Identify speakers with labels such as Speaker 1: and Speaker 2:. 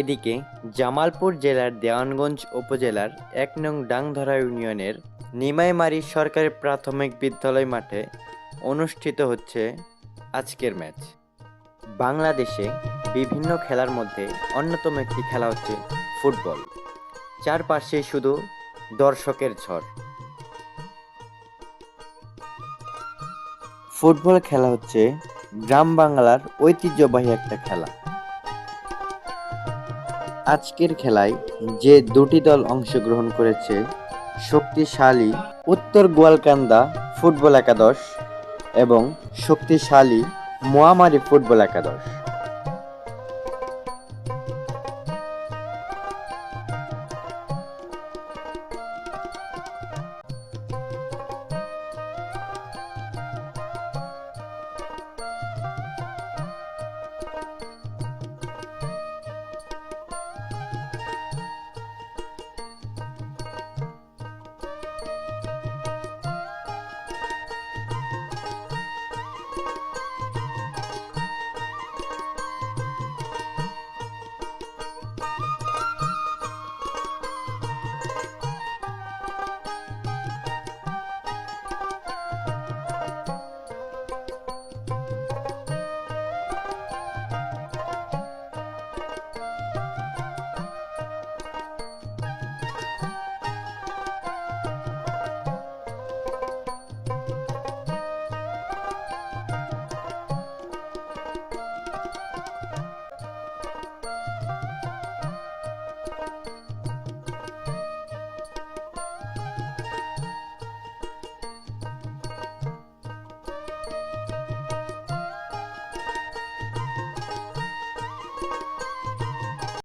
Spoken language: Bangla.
Speaker 1: এদিকে জামালপুর জেলার দেওয়ানগঞ্জ উপজেলার এক নং ডাংধরা ইউনিয়নের নিমাইমারি সরকারি প্রাথমিক বিদ্যালয় মাঠে অনুষ্ঠিত হচ্ছে আজকের ম্যাচ। বাংলাদেশে বিভিন্ন খেলার মধ্যে অন্যতম একটি খেলা হচ্ছে ফুটবল। চারপাশে শুধু দর্শকের ঝড়। ফুটবল খেলা হচ্ছে গ্রাম বাংলার ঐতিহ্যবাহী একটা খেলা। আজকের খেলায় যে দুটি দল অংশগ্রহণ করেছে, শক্তিশালী উত্তর গোয়ালকান্দা ফুটবল একাদশ এবং শক্তিশালী মোয়ামারি ফুটবল একাদশ।